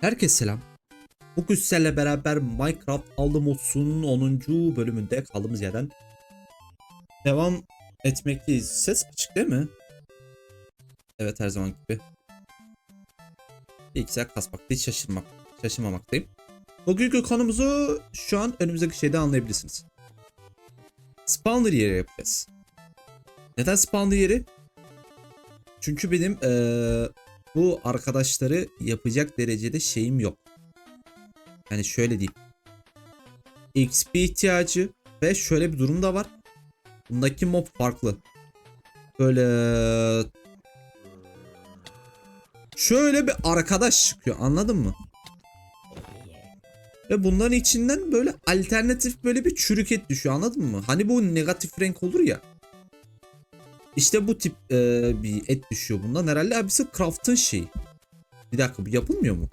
Herkese selam. Bugün sizlerle beraber Minecraft aldım olsun 10. bölümünde kaldığımız yerden devam etmekteyiz. Ses açık değil mi? Evet her zaman gibi. Bilgisayar kasmakta hiç şaşırmak, şaşırmamaktayım. Bugünkü konumuzu şu an önümüzdeki şeyde anlayabilirsiniz. Spawner yeri yapacağız. Neden spawner yeri? Çünkü benim eee, bu arkadaşları yapacak derecede şeyim yok. Yani şöyle diyeyim. XP ihtiyacı ve şöyle bir durum da var. Bundaki mob farklı. Böyle şöyle bir arkadaş çıkıyor anladın mı? Ve bunların içinden böyle alternatif böyle bir çürük et düşüyor anladın mı? Hani bu negatif renk olur ya. İşte bu tip e, bir et düşüyor bundan. Herhalde abisi craft'ın şeyi. Bir dakika bu yapılmıyor mu?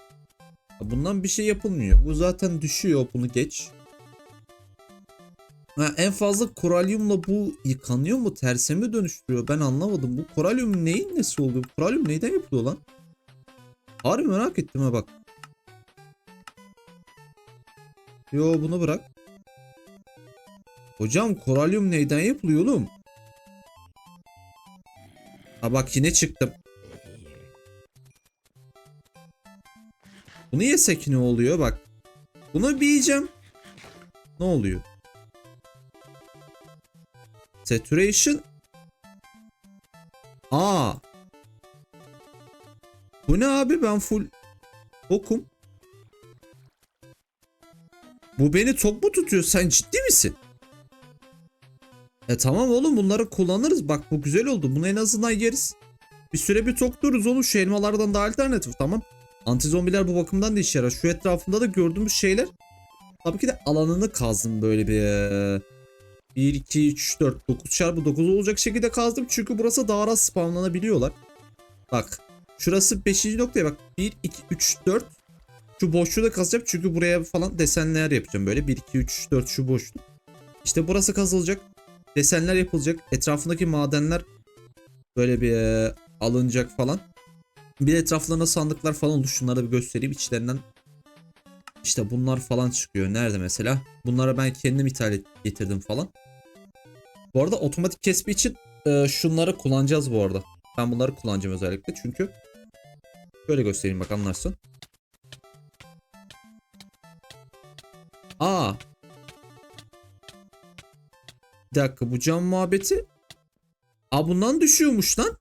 Bundan bir şey yapılmıyor. Bu zaten düşüyor bunu geç. Ha, en fazla koralyumla bu yıkanıyor mu? Terse mi dönüştürüyor? Ben anlamadım. Bu koralyum neyin nesi oluyor? Koralyum neyden yapılıyor lan? Harbi merak ettim ha bak. Yo bunu bırak. Hocam koralyum neyden yapılıyor oğlum? Ha bak yine çıktım. Bunu yesek ne oluyor bak. Bunu bir yiyeceğim. Ne oluyor? Saturation. Aa. Bu ne abi ben full okum. Bu beni tok mu tutuyor? Sen ciddi misin? E tamam oğlum bunları kullanırız. Bak bu güzel oldu. Bunu en azından yeriz. Bir süre bir tok dururuz oğlum. Şu elmalardan da alternatif tamam. Antizombiler bu bakımdan da işe yarar. Şu etrafında da gördüğümüz şeyler. Tabii ki de alanını kazdım böyle bir. e, 1, 2, 3, 4, 9 çarpı 9 olacak şekilde kazdım. Çünkü burası daha az spawnlanabiliyorlar. Bak. Şurası 5. noktaya bak. 1, 2, 3, 4. Şu boşluğu da kazacağım. Çünkü buraya falan desenler yapacağım böyle. 1, 2, 3, 4 şu boşluk. İşte burası kazılacak. Desenler yapılacak. Etrafındaki madenler böyle bir e, alınacak falan. Bir de etraflarına sandıklar falan oldu. Şunları bir göstereyim. İçlerinden işte bunlar falan çıkıyor. Nerede mesela? Bunlara ben kendim ithal et- getirdim falan. Bu arada otomatik kesme için e, şunları kullanacağız bu arada. Ben bunları kullanacağım özellikle çünkü şöyle göstereyim bak anlarsın. Aa. Dakika bu cam muhabbeti. Aa bundan düşüyormuş lan.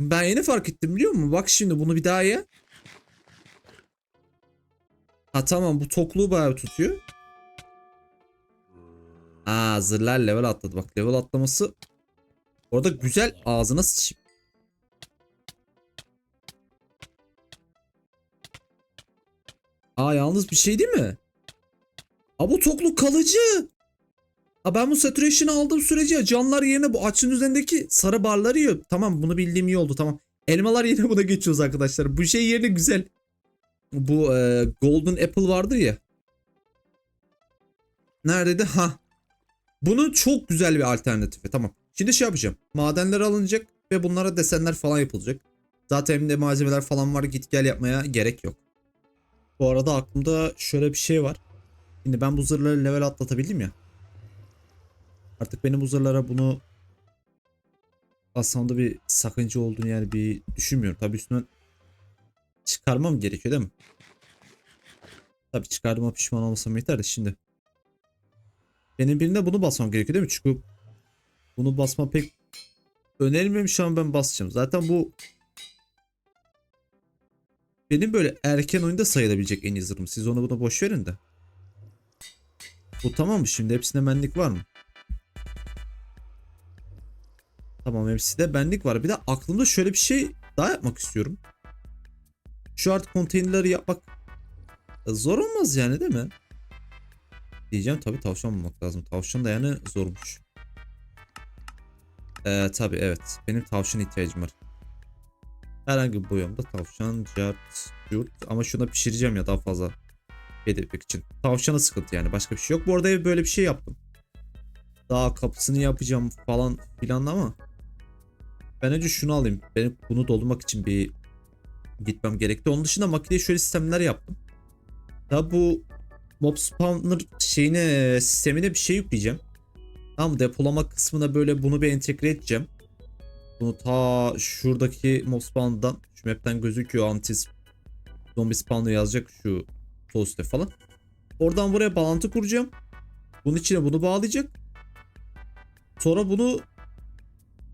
Ben yeni fark ettim biliyor musun? Bak şimdi bunu bir daha ye. Ha tamam bu tokluğu bayağı tutuyor. Aa zırhlar level atladı. Bak level atlaması orada güzel ağzına sıçayım. Aa yalnız bir şey değil mi? Aa bu tokluk kalıcı. Ha ben bu saturation'ı aldığım sürece canlar yerine bu açın üzerindeki sarı barları yiyor. Tamam bunu bildiğim iyi oldu tamam. Elmalar yerine buna geçiyoruz arkadaşlar. Bu şey yerine güzel. Bu e, Golden Apple vardır ya. Neredeydi? Ha. Bunun çok güzel bir alternatifi. Tamam. Şimdi şey yapacağım. Madenler alınacak ve bunlara desenler falan yapılacak. Zaten elimde malzemeler falan var. Git gel yapmaya gerek yok. Bu arada aklımda şöyle bir şey var. Şimdi ben bu zırhları level atlatabildim ya. Artık benim bu zırhlara bunu aslında bir sakınca olduğunu yani bir düşünmüyorum. Tabii üstünden çıkarmam gerekiyor değil mi? Tabii çıkardığıma pişman olmasam yeter de şimdi. Benim birinde bunu basmam gerekiyor değil mi? Çünkü bunu basma pek önerilmemiş ama ben basacağım. Zaten bu benim böyle erken oyunda sayılabilecek en iyi zırhım. Siz onu buna boş verin de. Bu tamam mı şimdi? Hepsinde benlik var mı? Tamam hepsi benlik var. Bir de aklımda şöyle bir şey daha yapmak istiyorum. Şu art konteynerleri yapmak zor olmaz yani değil mi? Diyeceğim tabii tavşan bulmak lazım. Tavşan da yani zormuş. Ee, tabii evet. Benim tavşan ihtiyacım var. Herhangi bir boyamda tavşan, cart, yurt. Ama şuna pişireceğim ya daha fazla belirtmek için. Tavşana sıkıntı yani. Başka bir şey yok. Bu arada böyle bir şey yaptım. Daha kapısını yapacağım falan filan ama ben önce şunu alayım. Benim bunu doldurmak için bir gitmem gerekti. Onun dışında makineye şöyle sistemler yaptım. Ya bu mob spawner şeyine sistemine bir şey yükleyeceğim. Tamam depolama kısmına böyle bunu bir entegre edeceğim. Bunu ta şuradaki mob spawn'dan şu map'ten gözüküyor anti zombi spawn'ı yazacak şu toast'e falan. Oradan buraya bağlantı kuracağım. Bunun içine bunu bağlayacak. Sonra bunu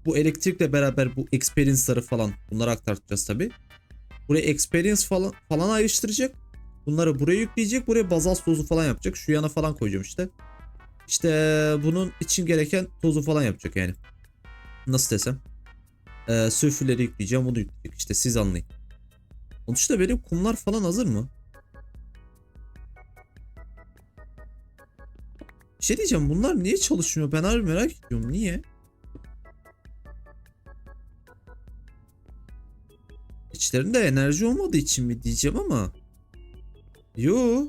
bu elektrikle beraber bu experience'ları falan bunları aktaracağız tabi. Buraya experience falan falan ayrıştıracak. Bunları buraya yükleyecek. Buraya bazal tozu falan yapacak. Şu yana falan koyacağım işte. İşte bunun için gereken tozu falan yapacak yani. Nasıl desem. Ee, sülfürleri yükleyeceğim. Bunu yükleyecek. İşte siz anlayın. Onun dışında benim kumlar falan hazır mı? Bir şey diyeceğim. Bunlar niye çalışmıyor? Ben harbi merak ediyorum. Niye? İçlerinde enerji olmadığı için mi diyeceğim ama. Yo.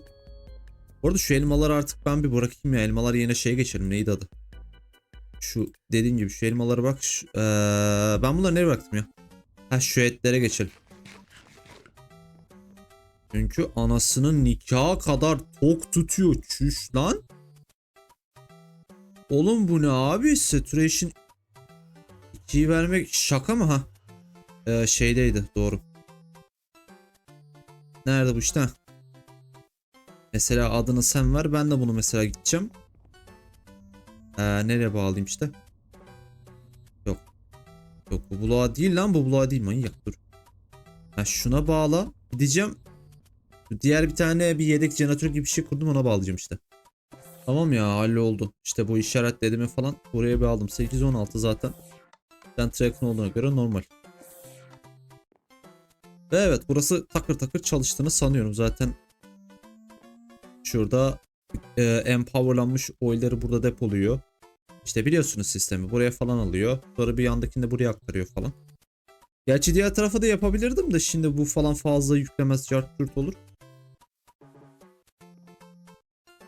Bu arada şu elmaları artık ben bir bırakayım ya. Elmalar yine şeye geçelim. Neydi adı? Şu dediğim gibi şu elmalara bak. Şu- eee, ben bunları nereye bıraktım ya? Ha şu etlere geçelim. Çünkü anasının nikahı kadar tok tutuyor. Çüş lan. Oğlum bu ne abi? Saturation 2'yi vermek şaka mı ha? Ee, şeydeydi doğru. Nerede bu işte? Mesela adını sen ver ben de bunu mesela gideceğim. Ee, nereye bağlayayım işte? Yok. Yok bu bloğa değil lan bu bloğa değil manyak dur. Ha, şuna bağla. Gideceğim. Diğer bir tane bir yedek jeneratör gibi bir şey kurdum ona bağlayacağım işte. Tamam ya halloldu. İşte bu işaretlerimi falan buraya bir aldım. 8-16 zaten. Ben yakın olduğuna göre normal. Ve evet burası takır takır çalıştığını sanıyorum. Zaten şurada e, empowerlanmış oil'leri burada depoluyor. İşte biliyorsunuz sistemi. Buraya falan alıyor. Sonra bir yandakini de buraya aktarıyor falan. Gerçi diğer tarafa da yapabilirdim de şimdi bu falan fazla yüklemez cart curt olur.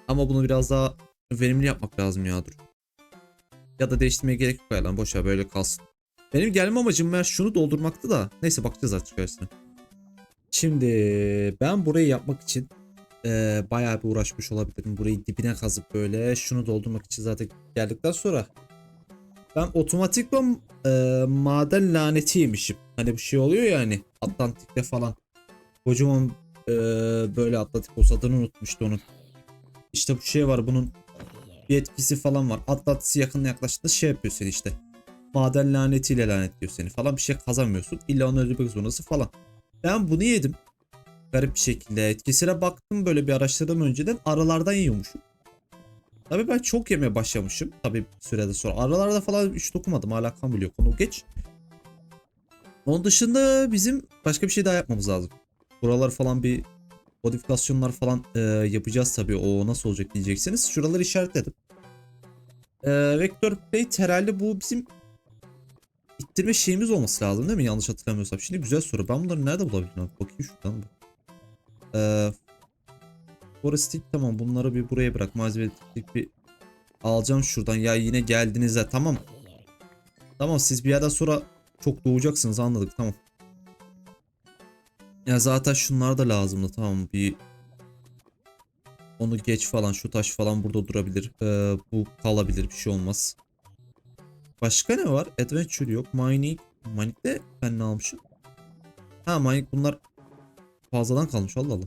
Ama bunu biraz daha verimli yapmak lazım ya dur. Ya da değiştirmeye gerek yok lan boşa böyle kalsın. Benim gelme amacım meğer şunu doldurmaktı da. Neyse bakacağız artık içerisine. Şimdi ben burayı yapmak için e, bayağı bir uğraşmış olabilirim. Burayı dibine kazıp böyle şunu doldurmak için zaten geldikten sonra ben otomatikman e, maden laneti yemişim. Hani bir şey oluyor ya hani Atlantik'te falan. Kocaman e, böyle Atlantik olsa adını unutmuştu onun. İşte bu şey var bunun bir etkisi falan var. Atlantis'e yakın yaklaştığında şey yapıyor seni işte. Maden lanetiyle lanetliyor seni falan bir şey kazanmıyorsun. İlla onu öldürmek zorundasın falan. Ben bunu yedim. Garip bir şekilde etkisine baktım böyle bir araştırdım önceden aralardan yiyormuşum. Tabii ben çok yemeye başlamışım. Tabii sürede sonra. Aralarda falan hiç dokunmadım. Hala kan biliyor. Konu geç. Onun dışında bizim başka bir şey daha yapmamız lazım. Buralar falan bir modifikasyonlar falan e, yapacağız tabii. O nasıl olacak diyeceksiniz. Şuraları işaretledim. E, Vector Plate herhalde bu bizim ittirme şeyimiz olması lazım değil mi? Yanlış hatırlamıyorsam. Şimdi güzel soru. Ben bunları nerede bulabilirim? abi? Bakayım şuradan. Ee, Forestik tamam bunları bir buraya bırak. Malzeme bir alacağım şuradan. Ya yine geldiniz de tamam. Tamam siz bir yerden sonra çok doğacaksınız anladık tamam. Ya zaten şunlar da lazımdı tamam bir onu geç falan şu taş falan burada durabilir. Ee, bu kalabilir bir şey olmaz. Başka ne var? Adventure yok. Mining. Mining'de ben ne almışım? Ha mining bunlar fazladan kalmış Allah Allah.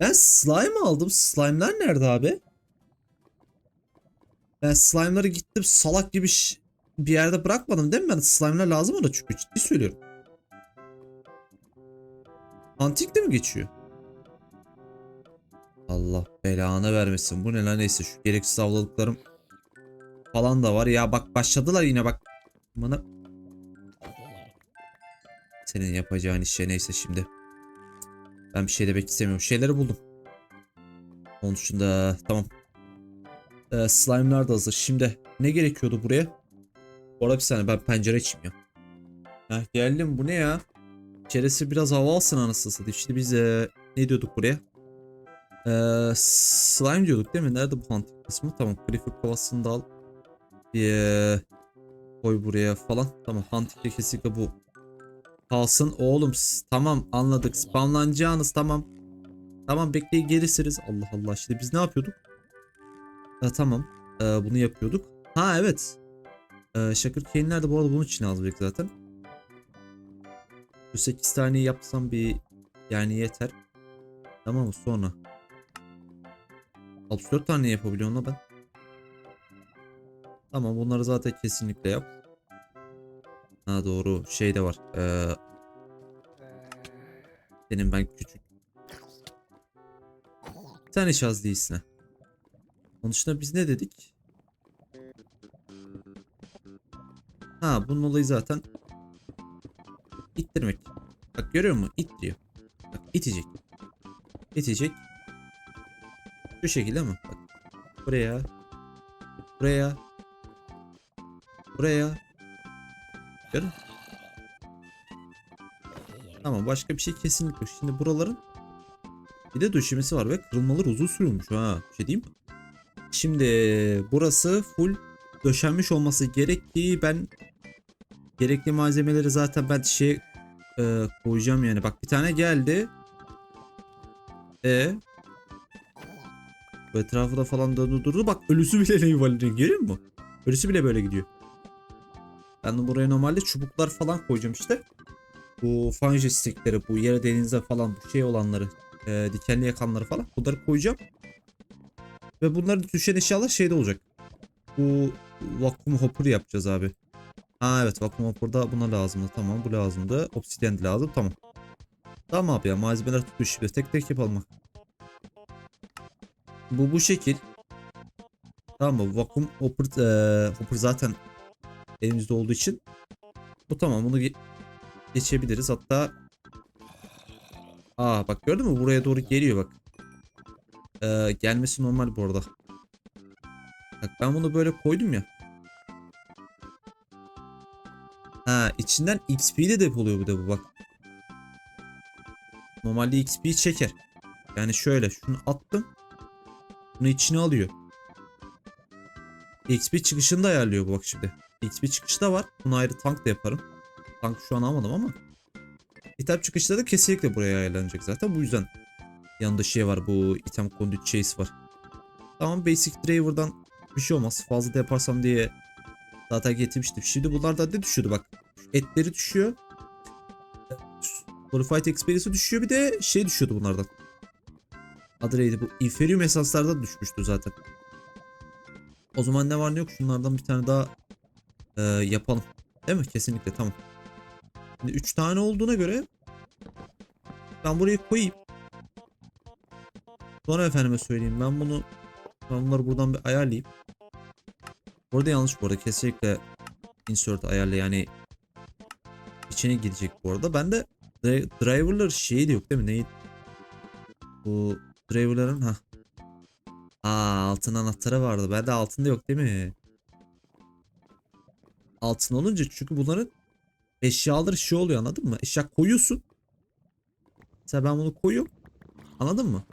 Ben slime aldım. Slime'lar nerede abi? Ben slime'ları gittim salak gibi bir yerde bırakmadım değil mi ben? Slime'lar lazım ona çünkü ciddi söylüyorum. Antik de mi geçiyor? Allah belanı vermesin. Bu ne lan neyse şu gereksiz avladıklarım falan da var. Ya bak başladılar yine bak. Bana senin yapacağın işe neyse şimdi. Ben bir şey demek istemiyorum. Şeyleri buldum. Onun dışında tamam. Ee, slime'lar da hazır. Şimdi ne gerekiyordu buraya? Bu arada bir saniye ben pencere açayım ya. Heh, geldim bu ne ya? İçerisi biraz hava alsın anasını satayım. İşte biz ee, ne diyorduk buraya? Ee, slime diyorduk değil mi? Nerede bu antik kısmı? Tamam. Creeper kovasını da al. Bir ee, koy buraya falan. Tamam. Hunting'e kesinlikle bu Kalsın oğlum. Tamam anladık. Spamlanacağınız tamam. Tamam bekleyin gelirsiniz. Allah Allah. Şimdi biz ne yapıyorduk? Ha, tamam. Ee, bunu yapıyorduk. Ha evet. Ee, Şakır Kane'ler de bu arada bunun için alacak zaten. Şu 8 tane yapsam bir yani yeter. Tamam mı? Sonra. 64 tane yapabiliyorum la ben. Tamam bunları zaten kesinlikle yap. Ha doğru şey de var. Ee, benim ben küçük. Bir tane şaz değilsin. Onun dışında biz ne dedik? Ha bunun olayı zaten ittirmek. Bak görüyor musun? İt diyor. Bak itecek. İtecek. Şu şekilde mi? Bak. Buraya. Buraya. Buraya. Görün. Tamam başka bir şey kesinlikle yok. Şimdi buraların bir de döşemesi var ve kırılmalar uzun sürüyormuş ha. Bir şey diyeyim? Şimdi burası full döşenmiş olması gerek ki ben gerekli malzemeleri zaten ben şey e, koyacağım yani. Bak bir tane geldi. E bu etrafı da falan döndü durdu. Bak ölüsü bile yuvarlanıyor görüyor musun? Ölüsü bile böyle gidiyor. Ben de buraya normalde çubuklar falan koyacağım işte. Bu fanje stickleri, bu yere denize falan bu şey olanları, e, dikenli yakanları falan bunları koyacağım. Ve bunları düşen eşyalar şeyde olacak. Bu vakum hopper yapacağız abi. Ha evet vakum hopper'da buna lazımdı. Tamam bu lazımdı. Obsidian lazım. Tamam. Tamam abi ya malzemeler tutuyor şimdi. Tek tek yapalım. Bu bu şekil. Tamam mı? Vakum hopper, e, hopper zaten elimizde olduğu için. Bu tamam bunu ge- geçebiliriz. Hatta Aa bak gördün mü? Buraya doğru geliyor bak. Ee, gelmesi normal bu arada. Bak ben bunu böyle koydum ya. Ha içinden XP de depoluyor bu da bu bak. Normalde XP'yi çeker. Yani şöyle şunu attım. Bunu içine alıyor. XP çıkışını da ayarlıyor bu bak şimdi. XP çıkışı da var. Bunu ayrı tank da yaparım. Tank şu an almadım ama. İtem çıkışları da kesinlikle buraya ayarlanacak zaten. Bu yüzden yanında şey var bu item conduit chase var. Tamam basic driver'dan bir şey olmaz. Fazla da yaparsam diye zaten getirmiştim. Şimdi bunlardan ne düşüyordu bak. Etleri düşüyor. Qualified Experience'ı düşüyor bir de şey düşüyordu bunlardan. Adı neydi bu? Inferium esanslardan düşmüştü zaten. O zaman ne var ne yok şunlardan bir tane daha e, yapalım. Değil mi? Kesinlikle tamam. Şimdi 3 tane olduğuna göre ben burayı koyayım. Sonra efendime söyleyeyim ben bunu ben bunları buradan bir ayarlayayım. Burada yanlış bu arada kesinlikle insert ayarla yani içine girecek bu arada. Ben de dri- driver'lar şeyi de yok değil mi? Neyi? Bu driver'ların ha. Aa altın anahtarı vardı. Bende altında yok değil mi? Altın olunca çünkü bunların eşyaları şey oluyor anladın mı? Eşya koyuyorsun. Mesela ben bunu koyuyorum. Anladın mı?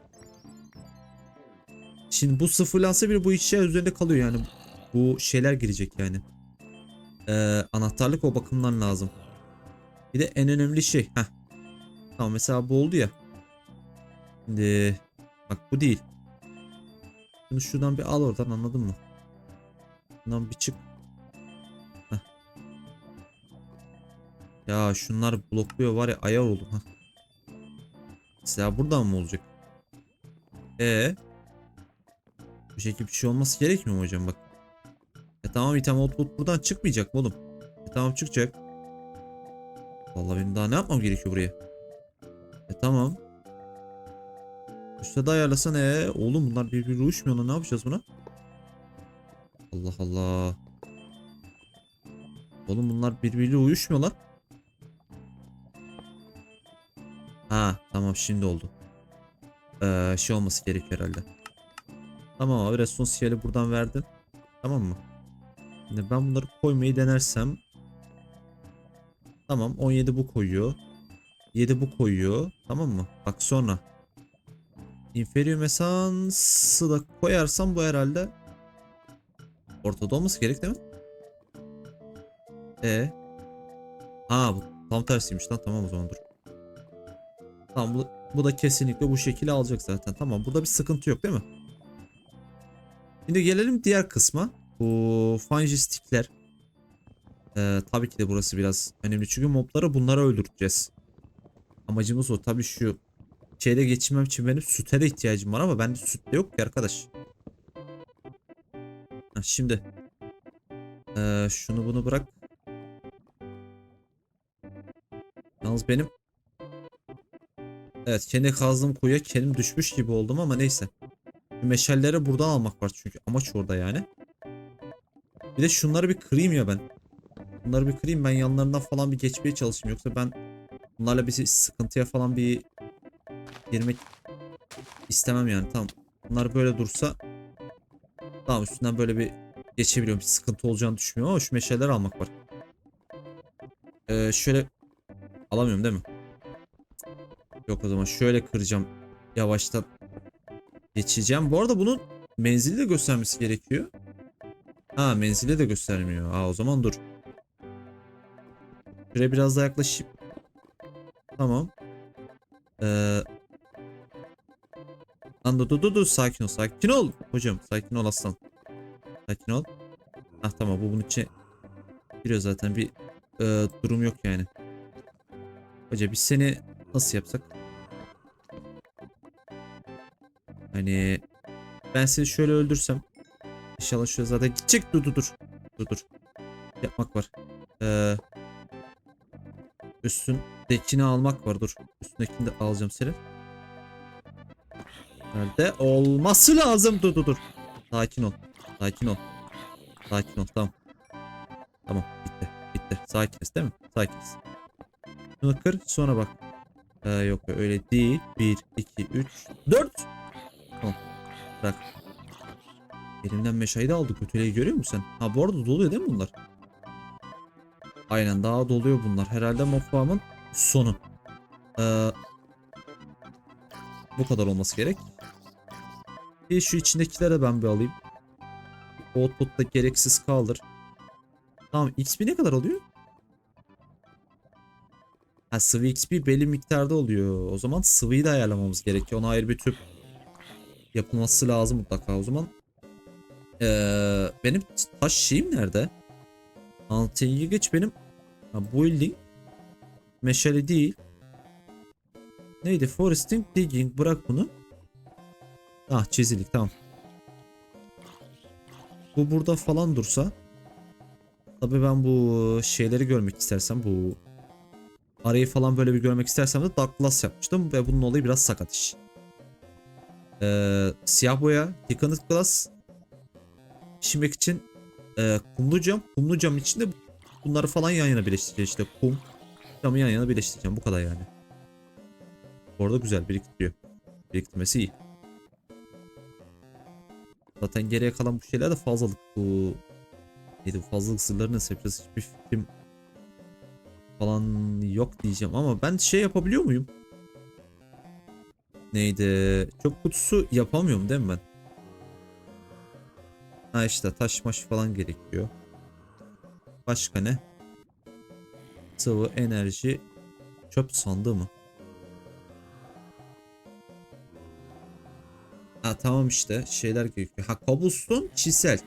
Şimdi bu sıfırlansa bile bu eşya üzerinde kalıyor yani. Bu şeyler girecek yani. Ee, anahtarlık o bakımdan lazım. Bir de en önemli şey. Heh. Tamam mesela bu oldu ya. Şimdi bak bu değil. Bunu şuradan bir al oradan anladın mı? Bundan bir çık. Ya şunlar blokluyor var ya ayar oldum ha. Mesela buradan mı olacak? E Bu şekilde bir şey olması gerekmiyor mu hocam bak. E tamam item output buradan çıkmayacak mı oğlum? E tamam çıkacak. Vallahi benim daha ne yapmam gerekiyor buraya? E tamam. Üste de ayarlasan ee oğlum bunlar birbirine uyuşmuyor lan ne yapacağız buna? Allah Allah. Oğlum bunlar birbiriyle uyuşmuyor Ha tamam şimdi oldu. Ee, şey olması gerekiyor herhalde. Tamam abi responsiyeli buradan verdin. Tamam mı? Şimdi ben bunları koymayı denersem. Tamam 17 bu koyuyor. 7 bu koyuyor. Tamam mı? Bak sonra. Inferium esansı da koyarsam bu herhalde ortada olması gerek değil mi? E. Ha bu tam tersiymiş lan tamam o zaman dur. Tamam bu, bu da kesinlikle bu şekilde alacak zaten. Tamam burada bir sıkıntı yok değil mi? Şimdi gelelim diğer kısma. Bu fanjistikler. Ee, tabii ki de burası biraz önemli. Çünkü mobları bunlara öldüreceğiz. Amacımız o. Tabii şu şeyde geçirmem için benim süte de ihtiyacım var ama bende süt de yok ki arkadaş. Ha, şimdi. Ee, şunu bunu bırak. Yalnız benim Evet kendi kazdığım kuyuya kendim düşmüş gibi oldum ama neyse. Şu Meşalleri buradan almak var çünkü amaç orada yani. Bir de şunları bir kırayım ya ben. Bunları bir kırayım ben yanlarından falan bir geçmeye çalışayım. Yoksa ben bunlarla bir sıkıntıya falan bir girmek istemem yani. Tamam. Bunlar böyle dursa tamam üstünden böyle bir geçebiliyorum. Bir sıkıntı olacağını düşünmüyorum ama şu meşaleleri almak var. Ee, şöyle alamıyorum değil mi? Yok o zaman şöyle kıracağım. Yavaştan geçeceğim. Bu arada bunun menzili de göstermesi gerekiyor. Ha menzili de göstermiyor. Ha o zaman dur. Şuraya biraz daha yaklaşayım. Tamam. Ee... Lan dur dur dur sakin ol sakin ol. Hocam sakin ol aslan. Sakin ol. Ah tamam bu bunun için giriyor zaten bir e, durum yok yani. Hoca biz seni nasıl yapsak? Hani ben seni şöyle öldürsem inşallah şöyle zaten gidecek dur dur dur. Dur dur. Yapmak var. Ee, üstündekini almak var dur. Üstündekini de alacağım seni. Nerede? Olması lazım. Dur dur dur. Sakin ol. Sakin ol. Sakin ol tamam. Tamam bitti. Bitti. Sakiniz değil mi? Sakiniz. Şunu kır sonra bak. Ee, yok öyle değil. 1, 2, 3, 4. Tamam. Bırak. Elimden meşayı da aldık. Öteleyi görüyor musun sen? Ha bu arada doluyor değil mi bunlar? Aynen daha doluyor bunlar. Herhalde mokbamın sonu. Ee, bu kadar olması gerek. Bir şu içindekilere ben bir alayım. Output da gereksiz kaldır. Tamam XP ne kadar oluyor? Ha sıvı XP belli miktarda oluyor. O zaman sıvıyı da ayarlamamız gerekiyor. Ona ayrı bir tüp yapılması lazım mutlaka o zaman. Ee, benim taş şeyim nerede? Altıyı geç benim ha, building meşale değil. Neydi? Foresting, digging. Bırak bunu. Ah çizilik tamam. Bu burada falan dursa. Tabii ben bu şeyleri görmek istersem bu arayı falan böyle bir görmek istersem de Dark Glass yapmıştım ve bunun olayı biraz sakat iş. Ee, siyah boya, Thickened Glass pişirmek için e, kumlu cam, kumlu cam içinde bunları falan yan yana birleştireceğiz işte kum camı yan yana birleştireceğim bu kadar yani. Orada güzel biriktiriyor. Biriktirmesi iyi. Zaten geriye kalan bu şeyler de fazlalık. Bu neydi bu fazlalık sırları nasıl hiçbir fikrim falan yok diyeceğim ama ben şey yapabiliyor muyum? Neydi? Çöp kutusu yapamıyorum değil mi ben? Ha işte taş maş falan gerekiyor. Başka ne? Sıvı enerji çöp sandığı mı? Ha tamam işte şeyler gerekiyor. Ha cobblestone çiselt.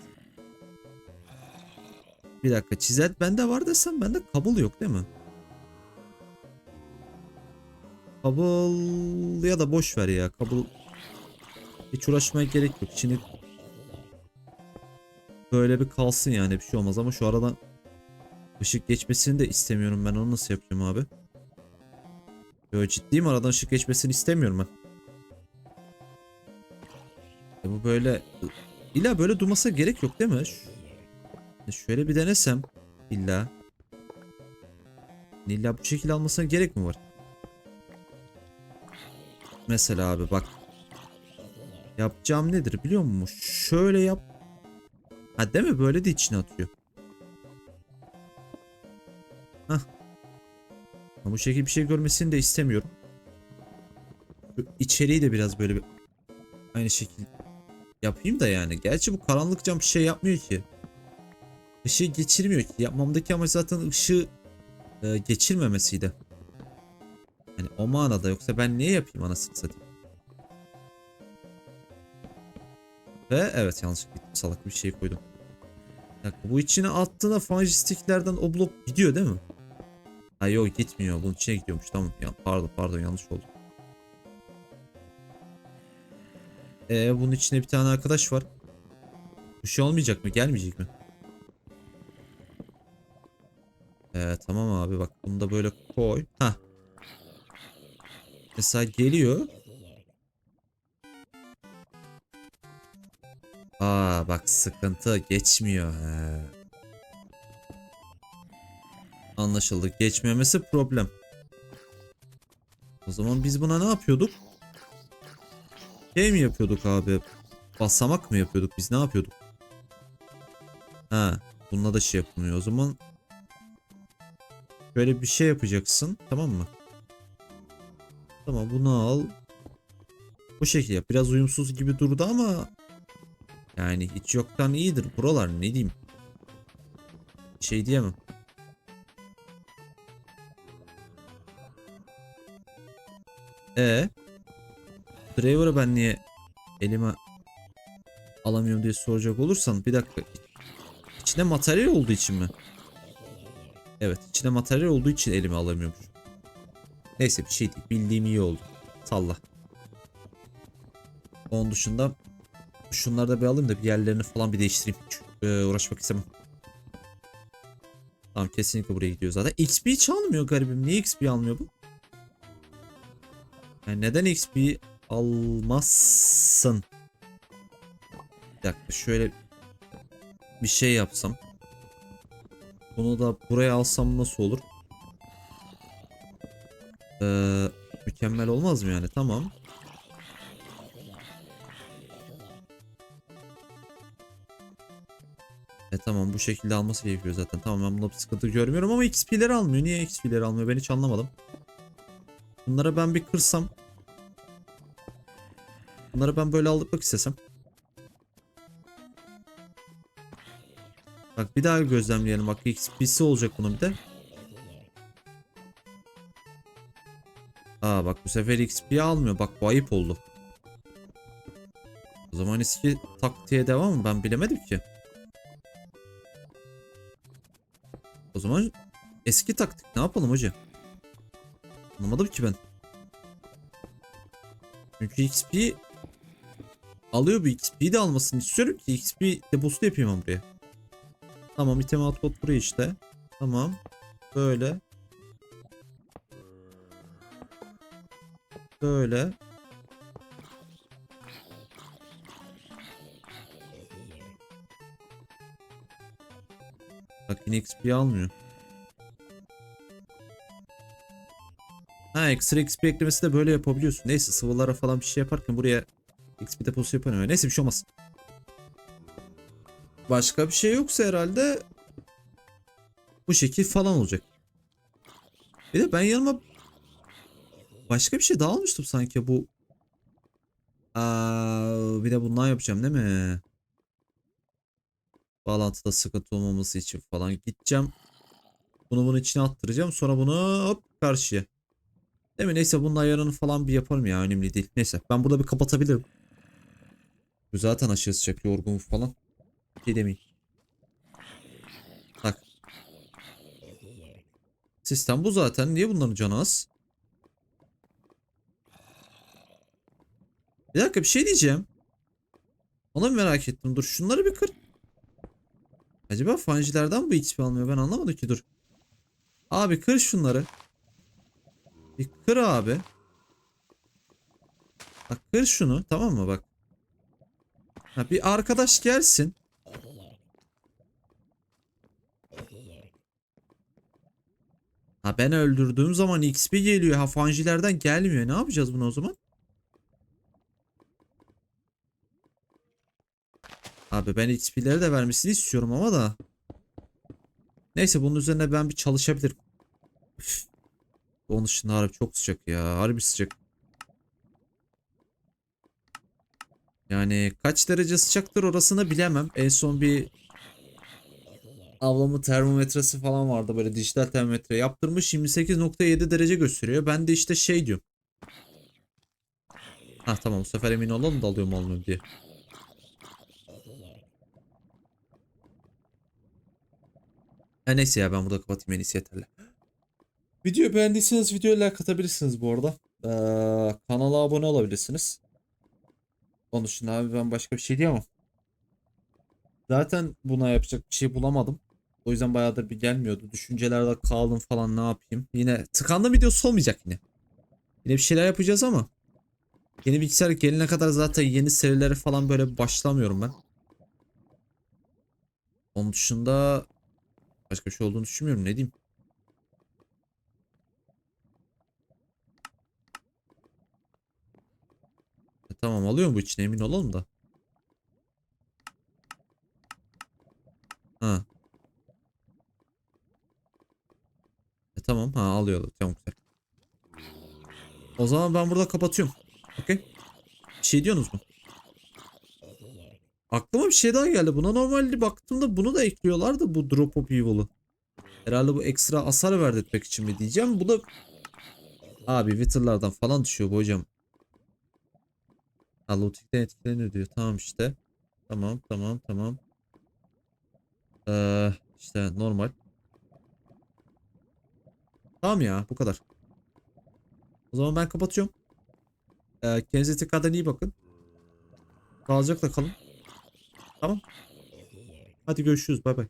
Bir dakika çiselt bende var desem bende kabul yok değil mi? Kabul ya da boş ver ya. Kabul hiç uğraşmaya gerek yok. Şimdi böyle bir kalsın yani bir şey olmaz ama şu aradan ışık geçmesini de istemiyorum ben onu nasıl yapacağım abi? Yo ciddiyim aradan ışık geçmesini istemiyorum ben. E bu böyle illa böyle durmasa gerek yok değil mi? E şöyle bir denesem illa illa bu şekilde almasına gerek mi var? Mesela abi bak yapacağım nedir biliyor musun? Şöyle yap. Ha değil mi böyle de içine atıyor. Hah. Bu şekilde bir şey görmesini de istemiyorum. Şu içeriği de biraz böyle bir aynı şekilde yapayım da yani. Gerçi bu karanlık cam bir şey yapmıyor ki. Işığı geçirmiyor ki. Yapmamdaki amaç zaten ışığı e, geçirmemesiydi. O manada yoksa ben niye yapayım anasını satayım. Ve evet yanlışlıkla gittim salak bir şey koydum. Dakika bu içine attığında fanjistiklerden o blok gidiyor değil mi? Ha yok gitmiyor bunun içine gidiyormuş tamam ya pardon pardon yanlış oldu. Ee bunun içine bir tane arkadaş var. Bu şey olmayacak mı gelmeyecek mi? Ee, tamam abi bak bunu da böyle koy. Ha. Mesela geliyor. Aa bak sıkıntı geçmiyor. He. Anlaşıldı. Geçmemesi problem. O zaman biz buna ne yapıyorduk? Şey mi yapıyorduk abi? Basamak mı yapıyorduk? Biz ne yapıyorduk? Ha, bununla da şey yapılmıyor. O zaman Böyle bir şey yapacaksın. Tamam mı? Tamam bunu al. Bu şekilde. Biraz uyumsuz gibi durdu ama yani hiç yoktan iyidir. Buralar ne diyeyim. Şey diyemem. E Driver'ı ben niye elime alamıyorum diye soracak olursan bir dakika. İçinde materyal olduğu için mi? Evet içinde materyal olduğu için elime alamıyorum. Neyse bir şey değil. Bildiğim iyi oldu. Salla. Onun dışında şunları da bir alayım da bir yerlerini falan bir değiştireyim. Hiç e, uğraşmak istemem. Tamam kesinlikle buraya gidiyor zaten. XP çalmıyor garibim. Niye XP almıyor bu? Yani neden XP almazsın? Bir dakika şöyle bir şey yapsam. Bunu da buraya alsam nasıl olur? Ee, mükemmel olmaz mı yani? Tamam. E tamam bu şekilde alması gerekiyor zaten. Tamam ben bunda bir sıkıntı görmüyorum ama XP'leri almıyor. Niye XP'leri almıyor? Ben hiç anlamadım. Bunlara ben bir kırsam. Bunları ben böyle aldık istesem. Bak bir daha gözlemleyelim. Bak XP'si olacak bunun bir de. Bak bu sefer XP almıyor. Bak bu ayıp oldu. O zaman eski taktiğe devam mı? Ben bilemedim ki. O zaman eski taktik ne yapalım hoca? Anlamadım ki ben. Çünkü XP alıyor bu XP'yi de almasını istiyorum ki XP deposu yapayım buraya. Tamam item output buraya işte. Tamam. Böyle. Böyle. Bak yine XP almıyor. Ha ekstra XP eklemesi de böyle yapabiliyorsun. Neyse sıvılara falan bir şey yaparken buraya XP deposu yapamıyorum. Neyse bir şey olmaz. Başka bir şey yoksa herhalde bu şekil falan olacak. Bir de ben yanıma başka bir şey daha almıştım sanki bu. Aa, bir de bundan yapacağım değil mi? Bağlantıda sıkıntı olmaması için falan gideceğim. Bunu bunun içine attıracağım. Sonra bunu hop karşıya. Değil mi? Neyse bunun ayarını falan bir yaparım ya. Önemli değil. Neyse ben burada bir kapatabilirim. Zaten aşırı sıcak yorgun falan. Şey demeyin. Bak. Sistem bu zaten. Niye bunların canı az? Bir dakika bir şey diyeceğim. Onu merak ettim. Dur şunları bir kır. Acaba fancilerden bu XP almıyor? Ben anlamadım ki dur. Abi kır şunları. Bir kır abi. Bak kır şunu tamam mı bak. Ha, bir arkadaş gelsin. Ha ben öldürdüğüm zaman XP geliyor. Ha fancilerden gelmiyor. Ne yapacağız bunu o zaman? Abi ben XP'leri de vermesini istiyorum ama da. Neyse bunun üzerine ben bir çalışabilirim. Üf. Onun dışında harbi çok sıcak ya. Harbi sıcak. Yani kaç derece sıcaktır orasını bilemem. En son bir Ablamın termometresi falan vardı böyle dijital termometre yaptırmış 28.7 derece gösteriyor. Ben de işte şey diyorum. Ha tamam bu sefer emin olalım da alıyorum almıyorum diye. Ha neyse ya ben burada kapatayım en iyisi yeterli. Videoyu beğendiyseniz videoya like atabilirsiniz bu arada. Ee, kanala abone olabilirsiniz. Onun dışında abi ben başka bir şey diyemem. Zaten buna yapacak bir şey bulamadım. O yüzden bayağıdır bir gelmiyordu. Düşüncelerde kaldım falan ne yapayım. Yine tıkandım videosu olmayacak yine. Yine bir şeyler yapacağız ama. Yeni bilgisayar gelene kadar zaten yeni serilere falan böyle başlamıyorum ben. Onun dışında başka bir şey olduğunu düşünmüyorum. Ne diyeyim? E, tamam alıyorum bu içine emin olalım da. Ha. E, tamam ha alıyorlar. Tamam güzel. O zaman ben burada kapatıyorum. Okey. Bir şey diyorsunuz mu? Aklıma bir şey daha geldi. Buna normalde baktığımda bunu da ekliyorlar da bu Drop of Evil'ı. Herhalde bu ekstra hasar verdirtmek için mi diyeceğim. Bu da abi Wither'lardan falan düşüyor bu hocam. Ha Looting'den etkileniyor diyor. Tamam işte. Tamam tamam tamam. Ee, işte normal. Tamam ya bu kadar. O zaman ben kapatıyorum. Ee, kendinize tekrardan iyi bakın. Sağlıcakla kalın. Tamam. Hadi görüşürüz. Bay bay.